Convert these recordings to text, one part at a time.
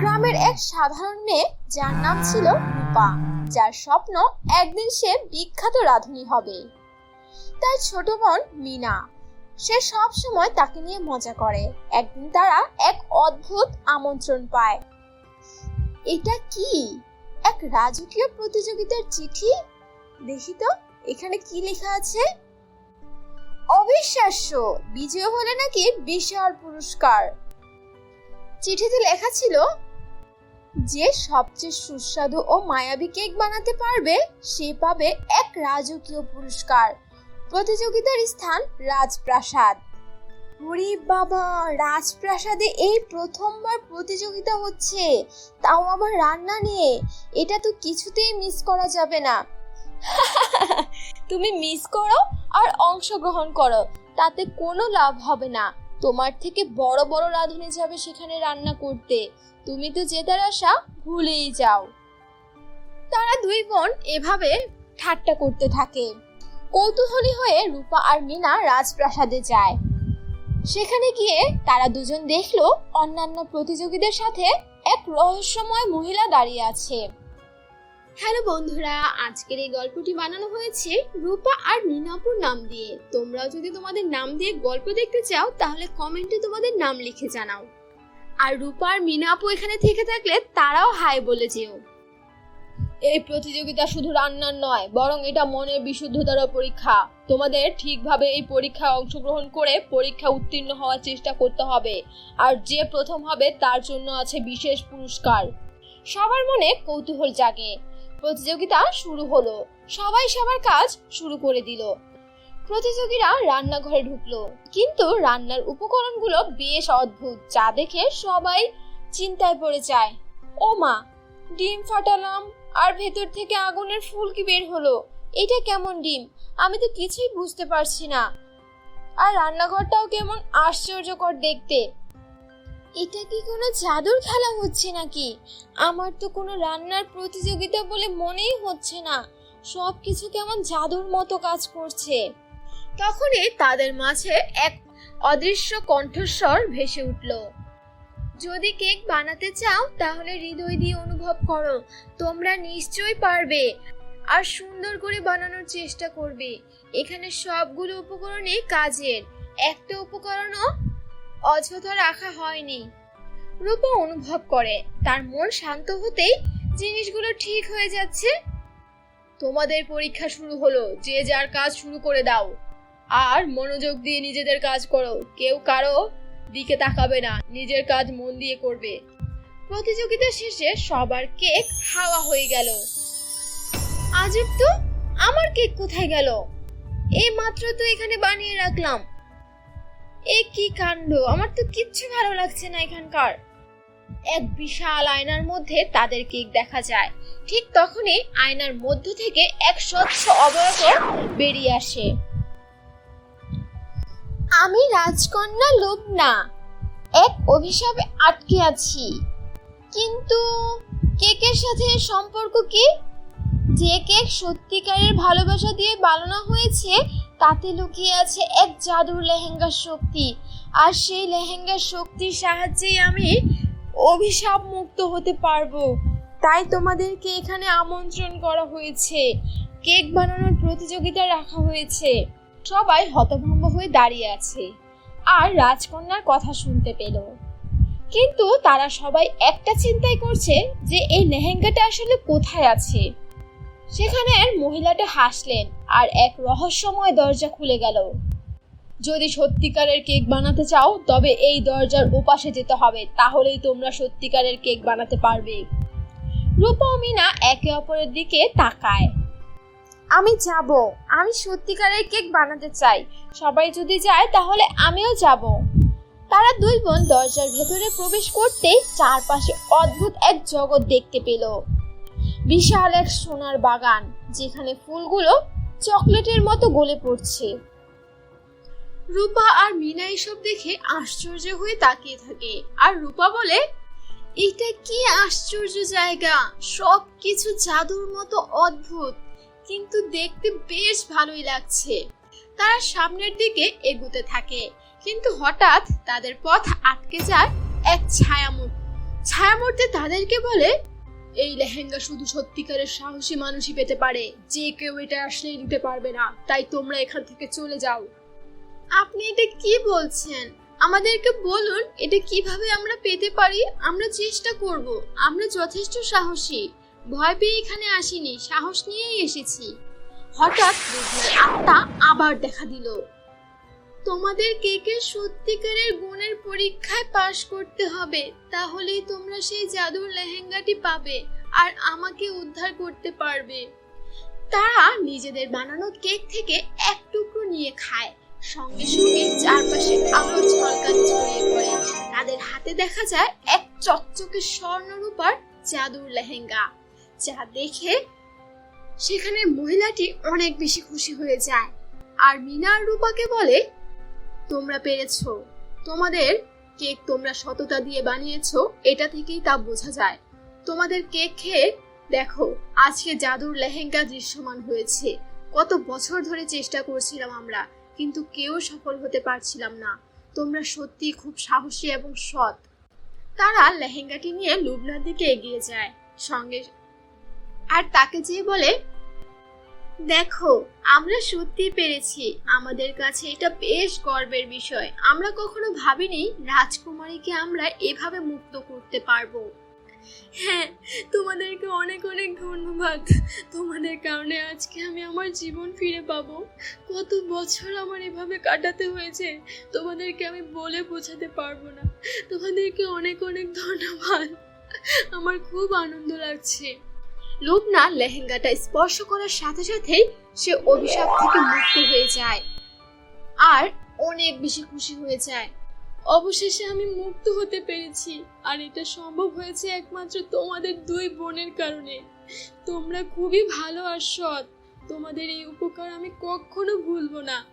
গ্রামের এক সাধারণ মেয়ে, যার নাম ছিল রূপা, যার স্বপ্ন একদিন সে বিখ্যাত রাঁধুনি হবে। তার ছোট বোন মিনা, সে সব সময় তাকে নিয়ে মজা করে। একদিন তারা এক অদ্ভুত আমন্ত্রণ পায়। এটা কি? এক রাজকীয় প্রতিযোগিতার চিঠি? দেখি তো, এখানে কি লেখা আছে? অবিশ্বাস্য, বিজয় হলে নাকি বিশাল পুরস্কার। চিঠিতে লেখা ছিল যে সবচেয়ে সুস্বাদু ও মায়াবী কেক বানাতে পারবে, সে পাবে এক রাজকীয় পুরস্কার। প্রতিযোগিতার স্থান রাজপ্রাসাদ। ওরে বাবা, রাজপ্রাসাদে এই প্রথমবার প্রতিযোগিতা হচ্ছে। তাও আবার রান্না নিয়ে। এটা তো কিছুতেই মিস করা যাবে না। তুমি মিস করো আর অংশগ্রহণ করো। তাতে কোনো লাভ হবে না। তোমার থেকে বড় বড় রাঁধুনি যাবে সেখানে রান্না করতে। তুমি তো জেতার আশা ভুলেই যাও। তারা দুই বোন এভাবে ঠাট্টা করতে থাকে। কৌতূহলী হয়ে রূপা আর মিনা রাজপ্রাসাদে যায়। সেখানে গিয়ে তারা দুজন দেখল অন্যান্য প্রতিযোগীদের সাথে এক রহস্যময় মহিলা দাঁড়িয়ে আছে। হ্যালো বন্ধুরা, আজকের এই গল্পটি বানানো হয়েছে রূপা আর মিনাপুর নাম দিয়ে। তোমরাও যদি তোমাদের নাম দিয়ে গল্প দেখতে চাও, তাহলে কমেন্টে তোমাদের নাম লিখে জানাও। আর রূপা আর মিনাপু এখানে থেকে থাকলে তারাও হাই বলে যেও। এই প্রতিযোগিতা শুধু রান্নার নয়, বরং এটা মনের বিশুদ্ধতারও পরীক্ষা। তোমাদের ঠিকভাবে এই পরীক্ষায় অংশগ্রহণ করে পরীক্ষা উত্তীর্ণ হওয়ার চেষ্টা করতে হবে, আর যে প্রথম হবে তার জন্য আছে বিশেষ পুরস্কার। সবার মনে কৌতূহল জাগে। প্রতিযোগিতা শুরু হলো। সবাই সবার কাজ শুরু করে দিল। প্রতিযোগীরা রান্নাঘরে ঢুকলো। কিন্তু রান্নার উপকরণগুলো বেশ অদ্ভুত, যা দেখে সবাই চিন্তায় পড়ে যায়। ও মা, ডিম ফাটালাম, আর ভেতর থেকে আগুনের ফুলকি বের হলো। এটা কেমন ডিম? আমি তো কিছুই বুঝতে পারছি না। আর রান্নাঘরটাও কেমন আশ্চর্যকর দেখতে। এটা কি কোনো জাদুর খেলা হচ্ছে নাকি? আমার তো কোনো রান্নার প্রতিযোগিতা বলে মনেই হচ্ছে না। সব কিছু কেমন জাদুর মতো কাজ করছে। তখনই তাদের মাঝে এক অদৃশ্য কণ্ঠস্বর ভেসে উঠল। যদি কেক বানাতে চাও, তাহলে হৃদয় দিয়ে অনুভব করো। তোমরা নিশ্চয়ই পারবে। আর সুন্দর করে বানানোর চেষ্টা করবে। এখানে সবগুলো উপকরণই কাজের। একটা উপকরণও অযথা রাখা হয়নি। রূপা অনুভব করে, তার মন শান্ত হতেই জিনিসগুলো ঠিক হয়ে যাচ্ছে। তোমাদের পরীক্ষা শুরু হলো, যে যার কাজ শুরু করে দাও। আর মনোযোগ দিয়ে নিজেদের কাজ করো, কেউ কারও দিকে তাকাবে না, নিজের কাজ মন দিয়ে করবে। প্রতিযোগিতা শেষে সবার কেক হাওয়া হয়ে গেল। আজব তো, আমার কেক কোথায় গেল? এই মাত্র তো এখানে বানিয়ে রাখলাম। এ কি কাণ্ড? আমার তো কিচ্ছু ভালো লাগছে না এখানকার। এক বিশাল আয়নার মধ্যে তাদের কেক দেখা যায়। ঠিক তখনই আয়নার মধ্য থেকে এক স্বচ্ছ অবয়ব বেরিয়ে আসে। আমি রাজকন্যা লোবনা এক অভিশাপে আটকে আছি। কিন্তু কেকের সাথে সম্পর্ক কি? যে কেক সত্যিকারের ভালোবাসা দিয়ে বানানো হয়েছে তাতে লুকিয়ে আছে এক জাদুর লেহেঙ্গার শক্তি। আর সেই লেহেঙ্গার শক্তির সাহায্যেই আমি অভিশাপ মুক্ত হতে পারব। তাই তোমাদেরকে এখানে আমন্ত্রণ করা হয়েছে। কেক বানানোর প্রতিযোগিতা রাখা হয়েছে। সবাই হতভম্ব হয়ে দাঁড়িয়ে আছে। আর রাজকন্যার কথা শুনতে পেল। কিন্তু তারা সবাই একটা চিন্তাই করছে যে এই লেহেঙ্গাটা আসলে কোথায় আছে। সেখানে মহিলাটা হাসলেন। আর এক রহস্যময় দরজা খুলে গেল। যদি সত্যিকারের কেক বানাতে চাও, তবে এই দরজার ওপাশে যেতে হবে, তাহলেই তোমরা সত্যিকারের কেক বানাতে পারবে। রূপা ও মিনা একে অপরের দিকে তাকায়। আমি যাব, আমি সত্যিকারের কেক বানাতে চাই। সবাই যদি যায়, তাহলে আমিও যাব। তারা দুই বোন দরজার ভেতরে প্রবেশ করতেই চারপাশে অদ্ভুত এক জগৎ দেখতে পেল। বিশাল এক সোনার বাগান, যেখানে ফুলগুলো চকলেটের মতো গলে পড়ছে। রূপা আর মিনা এসব দেখে আশ্চর্য হয়ে তাকিয়ে থাকে। আর রূপা বলে এটা কি আশ্চর্য জায়গা! সব কিছু জাদুর মতো অদ্ভুত। কিন্তু দেখতে বেশ ভালোই লাগছে। তারা সামনের দিকে এগুতে থাকে। কিন্তু হঠাৎ তাদের পথ আটকে যায় এক ছায়ামূর্তি। ছায়ামূর্তি তাদেরকে বলে এই লেহেঙ্গা শুধু সত্যিকারের সাহসী মানুষই পেতে পারে। যে কেউ এটা আসলেই নিতে পারবে না। তাই তোমরা এখান থেকে চলে যাও। আপনি এটা কি বলছেন? আমাদেরকে বলুন, এটা কীভাবে আমরা পেতে পারি? আমরা চেষ্টা করব। আমরা যথেষ্ট সাহসী। ভয় পেয়ে এখানে আসিনি। সাহস নিয়েই এসেছি। হঠাৎ আত্মা আবার দেখা দিল। তোমাদের কেকের সত্যিকারের গুণের পরীক্ষায় পাশ করতে হবে, তাহলেই তোমরা সেই জাদুর লেহেঙ্গাটি পাবে আর আমাকে উদ্ধার করতে পারবে। তারা নিজেদের বানানো কেক থেকে এক টুকরো নিয়ে খায়। সঙ্গে সঙ্গে চারপাশে আলো ঝলকানি ছড়িয়ে পড়ে। তাদের হাতে দেখা যায় এক চকচকে স্বর্ণরূপার জাদুর লেহেঙ্গা, যা দেখে সেখানে মহিলাটি অনেক বেশি খুশি হয়ে যায়। আর মিনা আর রূপাকে বলে তোমরা পেরেছ। তোমাদের কেক তোমরা সততা দিয়ে বানিয়েছো, এটা থেকেই তা বোঝা যায়। তোমাদের কেক খেয়ে দেখো, আজকে জাদুর লেহেঙ্গা দৃশ্যমান হয়েছে। কত বছর ধরে চেষ্টা করছিলাম আমরা, কিন্তু কেউ সফল হতে পারছিলাম না। তোমরা সত্যি খুব সাহসী এবং সৎ। তারা লেহেঙ্গাটি নিয়ে লুবনার দিকে এগিয়ে যায়, সঙ্গে আর তাকে যেয়ে বলে দেখো, আমরা সত্যি পেরেছি। আমাদের কাছে এটা বেশ গর্বের বিষয়। আমরা কখনো ভাবিনি রাজকুমারীকে আমরা এভাবে মুক্ত করতে পারব। হ্যাঁ তোমাদেরকে অনেক অনেক ধন্যবাদ। তোমাদের কারণে আজকে আমি আমার জীবন ফিরে পাবো। কত বছর আমার এভাবে কাটাতে হয়েছে, তোমাদেরকে আমি বলে বোঝাতে পারব না। তোমাদেরকে অনেক অনেক ধন্যবাদ। আমার খুব আনন্দ লাগছে। লুবনা লেহেঙ্গাটা স্পর্শ করার সাথে সাথেই সে অভিশাপ থেকে মুক্ত হয়ে যায়। আর অনেক বেশি খুশি হয়ে যায়। অবশেষে আমি মুক্ত হতে পেরেছি। আর এটা সম্ভব হয়েছে একমাত্র তোমাদের দুই বোনের কারণে। তোমরা খুবই ভালো আর সৎ। তোমাদের এই উপকার আমি কখনো ভুলবো না।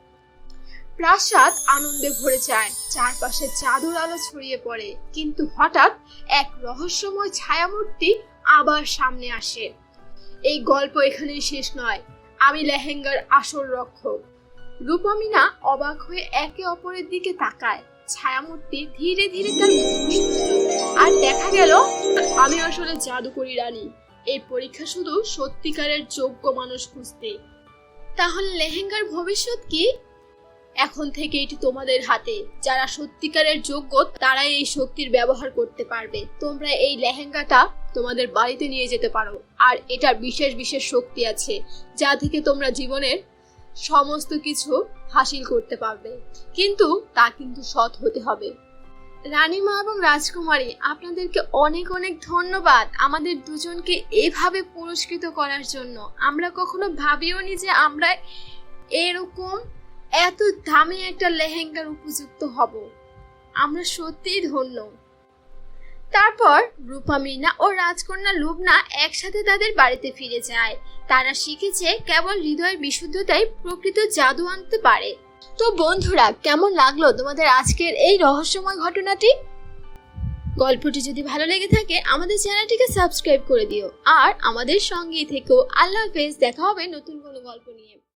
প্রাসাদ আনন্দে ভরে যায়। চারপাশে চাদর আলো ছড়িয়ে পড়ে। কিন্তু হঠাৎ এক রহস্যময় ছায়ামূর্তি আবার সামনে আসে। এই গল্প এখানেই শেষ নয়। আমি লেহেঙ্গার আসল রক্ষক। রূপমিনা অবাক হয়ে একে অপরের দিকে তাকায়। ছায়ামূর্তি ধীরে ধীরে তার আর দেখা গেল, আমি আসলে জাদুকরি রানী। এই পরীক্ষা শুধু সত্যিকারের যোগ্য মানুষ খুঁজতে। তাহলে লেহেঙ্গার ভবিষ্যৎ কি? এখন থেকে এটি তোমাদের হাতে। যারা সত্যিকারের যোগ্য, তারাই এই শক্তির ব্যবহার করতে পারবে। তোমরা এই লেহেঙ্গাটা তোমাদের বাড়িতে নিয়ে যেতে পারো। আর এটার বিশেষ বিশেষ শক্তি আছে, যা থেকে তোমরা জীবনের সমস্ত কিছু হাসিল করতে পারবে। কিন্তু তা কিন্তু সৎ হতে হবে। রানীমা এবং রাজকুমারী, আপনাদেরকে অনেক অনেক ধন্যবাদ আমাদের দুজনকে এভাবে পুরস্কৃত করার জন্য। আমরা কখনো ভাবিও নি যে আমরা এরকম এত দামি একটা লেহেঙ্গার উপযুক্ত হব। আমরা সত্যিই ধন্য। তারপর রূপা, মিনা ও রাজকন্যা লুবনা একসাথে তাদের বাড়িতে ফিরে যায়। তারা শিখেছে কেবল হৃদয়ের বিশুদ্ধতাই প্রকৃত জাদু আনতে পারে। তো বন্ধুরা, কেমন লাগল তোমাদের আজকের এই রহস্যময় ঘটনাটি? গল্পটি যদি ভালো লেগে থাকে, আমাদের চ্যানেলটিকে সাবস্ক্রাইব করে দিও। আর আমাদের সঙ্গেই থেকেও আল্লাহ হাফেজ। দেখা হবে নতুন কোনো গল্প নিয়ে।